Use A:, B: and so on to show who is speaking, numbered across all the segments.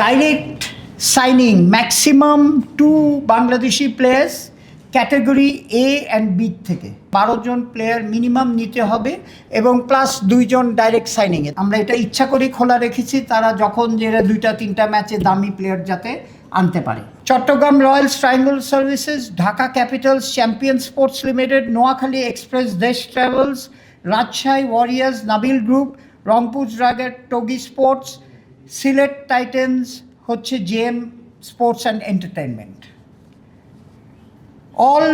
A: direct signing maximum two Bangladeshi players category A and B থেকে। বারো জন player minimum নিতে হবে এবং প্লাস দুইজন ডাইরেক্ট সাইনিংয়ে আমরা এটা ইচ্ছা করে খোলা রেখেছি, তারা যখন যে দুইটা, তিনটা ম্যাচে দামি প্লেয়ার যাতে আনতে পারে। Chattogram Royals Triangle Services Dhaka Capitals Champion Sports Limited Noakhali Express Desh Travels Rajshahi Warriors Nabil Group Rangpur ড্রাগের টগি স্পোর্টস সিলেট টাইটেন্স হচ্ছে JM Sports and Entertainment all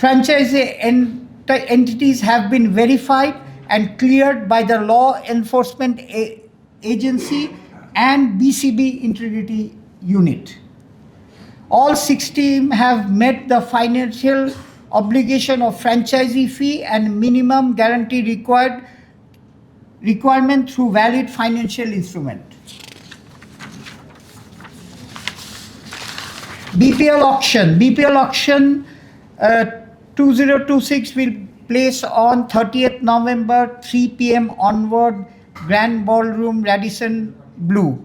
A: franchise ent- entities have been verified and cleared by the law enforcement A- agency and BCB integrity unit. All 16 have met the financial obligation of franchisee fee and minimum guarantee required requirement through valid financial instrument. BPL auction. BPL auction uh, 2026 will place on 30th November 3 p.m. onward Grand Ballroom Radisson Blue.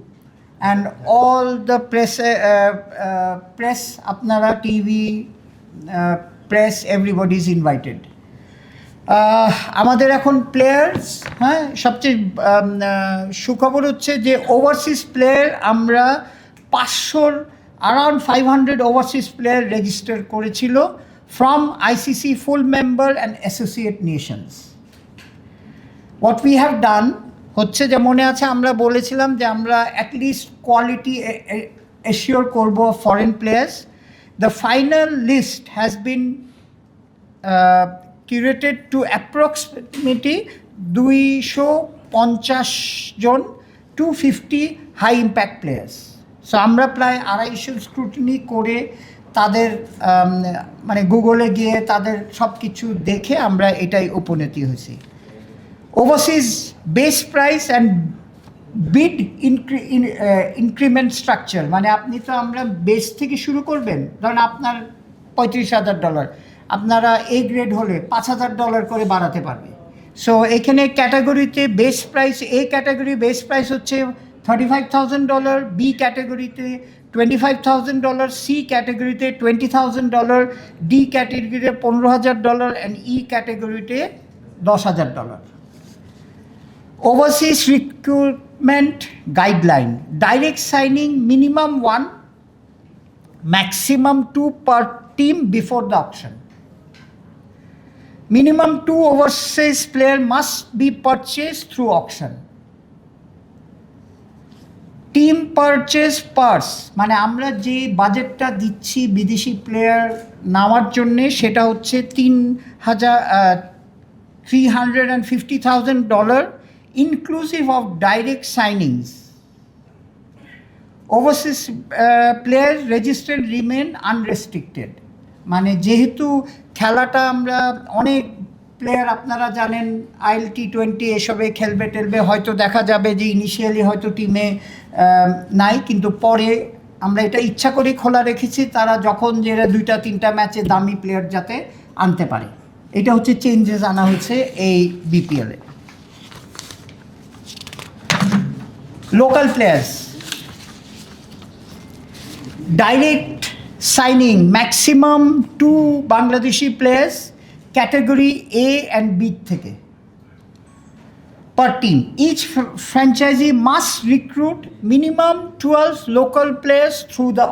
A: And all the press, uh, uh, press, apnara TV, uh, press, everybody is invited. আমাদের এখন players হ্যাঁ সবচেয়ে সুখবর হচ্ছে যে overseas player আমরা পাঁচশোর around five hundred overseas player register করেছিল from ICC full member and associate nations what we have done হচ্ছে যে মনে আছে আমরা বলেছিলাম যে আমরা অ্যাটলিস্ট কোয়ালিটি এশিওর করব foreign players the final list has been curated to approximately দুইশো পঞ্চাশ জন two fifty high impact players so আমরা প্রায় আড়াইশো স্ক্রুটিনি করে তাদের মানে গুগলে গিয়ে তাদের সব কিছু দেখে আমরা এটাই উপনীতি হয়েছি। Overseas base price and bid ইনক্রি increment structure মানে আপনি তো আমরা বেস থেকে শুরু করবেন, ধরেন আপনার পঁয়ত্রিশ হাজার ডলার আপনারা এ গ্রেড হলে পাঁচ হাজার ডলার করে বাড়াতে পারবে। সো এখানে ক্যাটাগরিতে base price A category base price হচ্ছে thirty five thousand dollar B ক্যাটাগরিতে twenty five thousand dollar C ক্যাটাগরিতে টোয়েন্টি থাউজেন্ড ডলার ডি ক্যাটাগরিতে পনেরো হাজার ডলার অ্যান্ড ই ক্যাটাগরিতে দশ হাজার dollar overseas recruitment guideline direct signing minimum one maximum two per team before the auction minimum two overseas player must be purchased through auction team purchase purse মানে আমরা যে বাজেটটা দিচ্ছি বিদেশি প্লেয়ার নেওয়ার জন্যে, সেটা হচ্ছে তিন হাজার three hundred and fifty thousand dollar inclusive of direct signings overseas player registered remain unrestricted মানে যেহেতু খেলাটা আমরা অনেক প্লেয়ার আপনারা জানেন, আইএল টি টোয়েন্টি এসবে খেলবে টেলবে, হয়তো দেখা যাবে যে ইনিশিয়ালি হয়তো টিমে নাই, কিন্তু পরে আমরা এটা ইচ্ছা করে খোলা রেখেছি, তারা যখন যে দুইটা, তিনটা ম্যাচে দামি প্লেয়ার যাতে আনতে পারে। এটা হচ্ছে চেঞ্জেস আনা হয়েছে এই বিপিএলে local players direct signing maximum two Bangladeshi players category A and B থেকে। Per team each fr- franchisee must recruit minimum 12 local players through the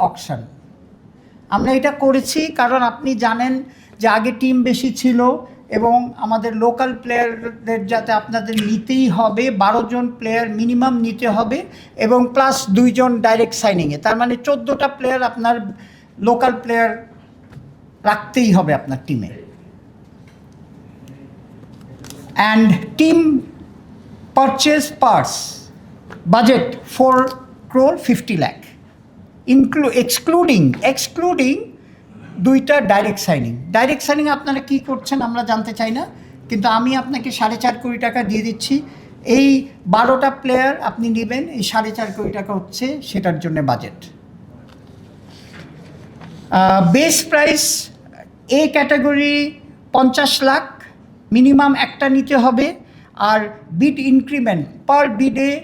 A: আমরা এটা করেছি কারণ আপনি জানেন যে আগে টিম বেশি ছিল এবং আমাদের লোকাল প্লেয়ারদের যাতে আপনাদের নিতেই হবে, বারো জন প্লেয়ার মিনিমাম নিতে হবে এবং প্লাস দুইজন ডাইরেক্ট সাইনিংয়ে তার মানে চোদ্দোটা প্লেয়ার আপনার লোকাল প্লেয়ার রাখতেই হবে আপনার টিমে and team purchase purse budget four crore fifty lakh include excluding excluding দুইটা ডাইরেক্ট সাইনিং ডাইরেক্ট সাইনিং আপনারা কী করছেন আমরা জানতে চাই না, কিন্তু আমি আপনাকে সাড়ে চার কোটি টাকা দিয়ে দিচ্ছি। এই বারোটা প্লেয়ার আপনি নেবেন, এই সাড়ে চার কোটি টাকা হচ্ছে সেটার জন্য budget base price A category পঞ্চাশ লাখ মিনিমাম একটা নিতে হবে আর বিড ইনক্রিমেন্ট পার বিডে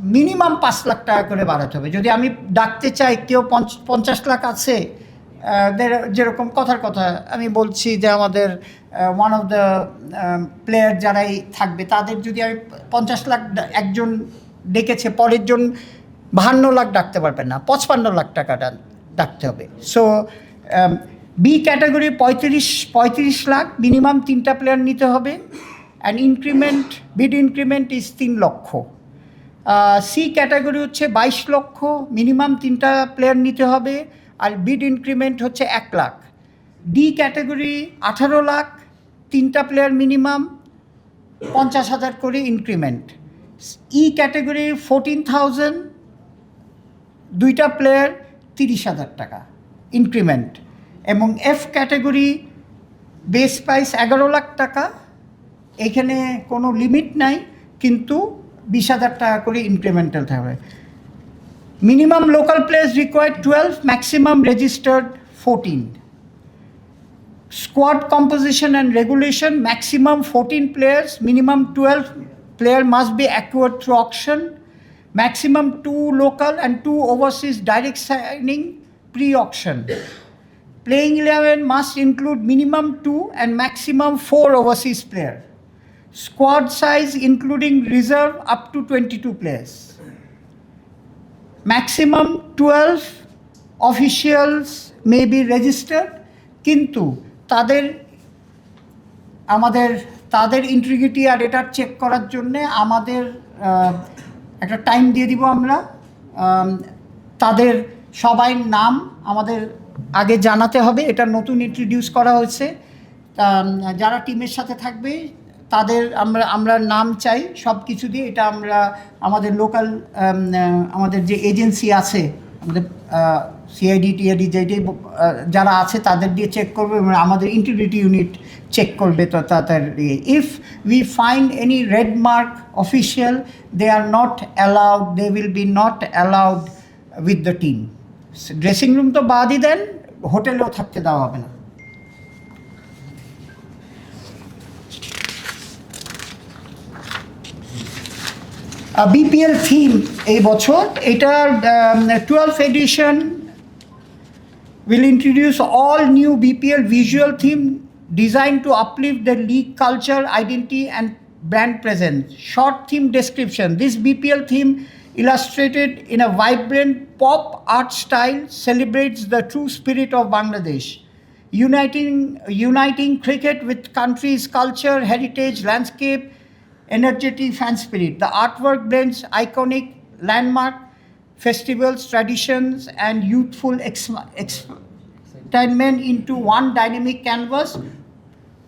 A: মিনিমাম পাঁচ লাখ টাকা করে বাড়াতে হবে। যদি আমি ডাকতে চাই, কেউ পঞ্চ- পঞ্চাশ লাখ আছে যেরকম কথার কথা আমি বলছি যে আমাদের ওয়ান অফ দ্য প্লেয়ার যারাই থাকবে, তাদের যদি আমি পঞ্চাশ লাখ একজন ডেকেছে, পরের জন বাহান্ন লাখ ডাকতে পারবেন না, পঁচপান্ন লাখ টাকা ডাকতে হবে। সো বি ক্যাটাগরি পঁয়ত্রিশ পঁয়ত্রিশ লাখ মিনিমাম তিনটা প্লেয়ার নিতে হবে। And increment bid increment is তিন লক্ষ। সি ক্যাটাগরি হচ্ছে বাইশ লক্ষ মিনিমাম তিনটা প্লেয়ার নিতে হবে, আর বিড ইনক্রিমেন্ট হচ্ছে এক লাখ। ডি ক্যাটাগরি আঠারো লাখ, তিনটা প্লেয়ার মিনিমাম পঞ্চাশ হাজার করে increment E category fourteen thousand দুইটা প্লেয়ার তিরিশ হাজার টাকা ইনক্রিমেন্ট এবং এফ ক্যাটাগরি বেস প্রাইস এগারো লাখ টাকা। এখানে কোনো লিমিট নাই, কিন্তু বিশ হাজার টাকা করে ইনক্রিমেন্টাল থাকবে। Minimum local players required twelve maximum registered fourteen squad composition and regulation maximum fourteen players minimum twelve player must be acquired through auction maximum two local and two overseas direct signing pre auction playing 11 must include minimum 2 and maximum 4 overseas player squad size including reserve up to 22 players maximum 12 officials may be registered কিন্তু তাদের আমাদের তাদের integrity আর এটা check করার জন্যে আমাদের একটা time দিয়ে দিব আমরা আম, তাদের সবাই নাম আমাদের আগে জানাতে হবে এটা নতুন ইন্ট্রোডিউস করা হয়েছে। যারা টিমের সাথে থাকবে তাদের আমরা আমরা নাম চাই সব কিছু দিয়ে এটা আমরা আমাদের লোকাল আমাদের যে এজেন্সি আছে আমাদের সিআইডি টিআইডি যে যে, যারা আছে তাদের দিয়ে চেক করবে এবং আমাদের ইন্টিগ্রিটি ইউনিট চেক করবে তো তাড়াতাড়ি if we find any red mark official they are not allowed they will be not allowed with the team dressing room তো বাদই দেন, হোটেলেও থাকতে দেওয়া হবে না। বিপিএল থিম এই বছর, এটার twelve edition will introduce all new BPL visual theme design to uplift the league culture identity and brand presence short theme description this BPL theme illustrated in a vibrant pop art style, celebrates the true spirit of Bangladesh. Uniting, uniting cricket with country's culture, heritage, landscape, energetic fan spirit. The artwork blends iconic landmark festivals, traditions, and youthful ex- excitement into one dynamic canvas,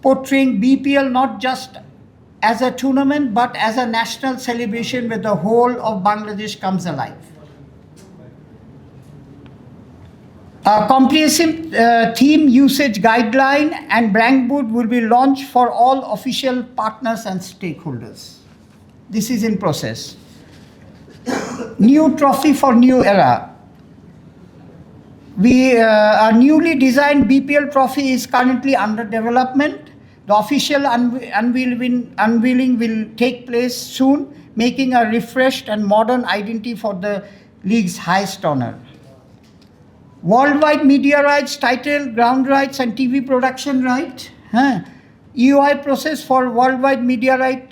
A: portraying BPL not just as a tournament but as a national celebration where the whole of Bangladesh comes alive. A comprehensive uh, theme usage guideline and brand book will be launched for all official partners and stakeholders. This is in process. New trophy for new era. We, uh, a newly designed BPL trophy is currently under development. The official unve- unveiling, unveiling will take place soon, making a refreshed and modern identity for the league's highest honor. Worldwide media rights, title, ground rights, and TV production right. হ্যাঁ UI process for world wide media right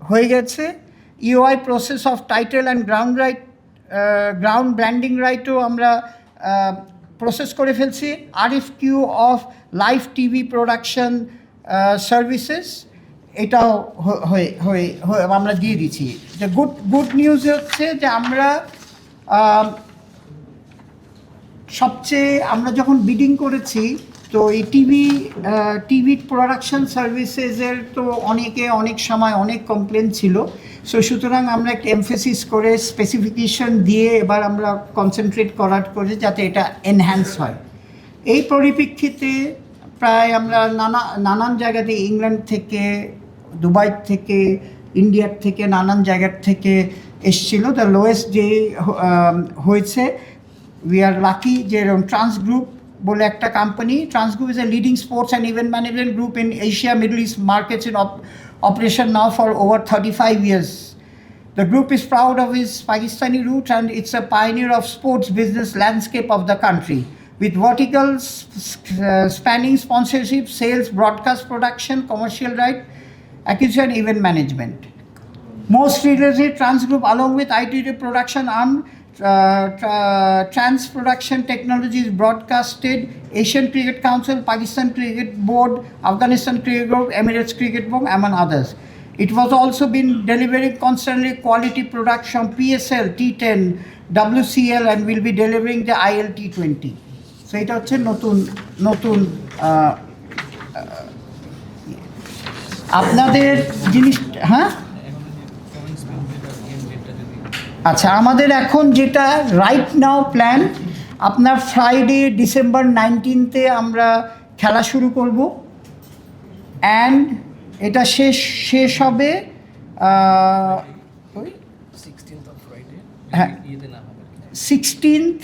A: হয়ে গেছে UI process of title and ground right ground branding রাইটও আমরা process করে ফেলছি। RF Q of live TV production services এটাও হয়ে হয়ে আমরা দিয়ে দিচ্ছি। যে গুড গুড নিউজ হচ্ছে যে আমরা সবচেয়ে আমরা যখন বিডিং করেছি, তো এই টিভি টিভি প্রোডাকশন সার্ভিসেসের তো অনেকে অনেক সময় অনেক কমপ্লেন ছিল। সো সুতরাং আমরা একটা এমফেসিস করে স্পেসিফিকেশন দিয়ে এবার আমরা কনসেন্ট্রেট করার করে যাতে এটা এনহ্যান্স হয়। এই পরিপ্রেক্ষিতে প্রায় আমরা নানা, নানান জায়গাতে ইংল্যান্ড থেকে, দুবাই থেকে, ইন্ডিয়ার থেকে, নানান জায়গার থেকে এসছিল। দ্য লোয়েস্ট যে হয়েছে উই আর লাকি যে এরকম ট্রান্স গ্রুপ বলে একটা company Trans Group is a leading sports and event management group in Asia Middle East markets in operation now for over 35 years. The group is proud of its Pakistani roots and it's a pioneer of sports business landscape of the country with verticals uh, spanning sponsorship, sales, broadcast production, commercial right, acquisition, event management. Most recently, Trans Group along with ITT production arm Trans Production Technologies broadcasted Asian Cricket Council, Pakistan Cricket Board, Afghanistan Cricket Board, Emirates Cricket Board, among others. It was also been delivering constantly quality products from PSL, T10, WCL, and will be delivering the ILT20. So এটা হচ্ছে নতুন নতুন আপনাদের জিনিস হ্যাঁ আচ্ছা আমাদের এখন যেটা রাইট নাও প্ল্যান আপনার ফ্রাইডে ডিসেম্বর নাইনটিনতে আমরা খেলা শুরু করব। অ্যান্ড এটা শেষ শেষ হবে হ্যাঁ। সিক্সটিন্থ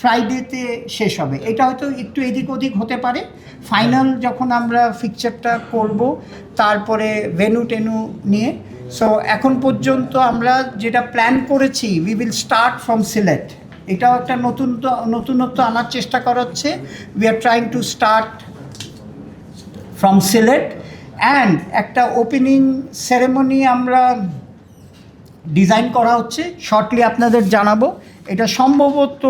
A: ফ্রাইডেতে শেষ হবে। এটা হয়তো একটু এদিক ওদিক হতে পারে। ফাইনাল যখন আমরা ফিকচারটা করব তারপরে ভেনু টেনু নিয়ে সো এখন পর্যন্ত আমরা যেটা প্ল্যান করেছি we will start from Sylhet এটাও একটা নতুন নতুনত্ব আনার চেষ্টা করা হচ্ছে। We are trying to start from Sylhet and একটা ওপেনিং সেরেমনি আমরা ডিজাইন করা হচ্ছে শর্টলি আপনাদের জানাব। এটা সম্ভবত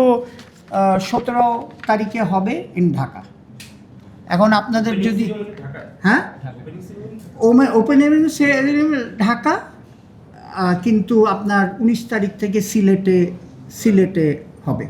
A: সতেরো তারিখে হবে ইন ঢাকা এখন আপনাদের যদি হ্যাঁ? ওপেন ওপেনিং ঢাকা কিন্তু আপনার উনিশ তারিখ থেকে সিলেটে সিলেটে হবে।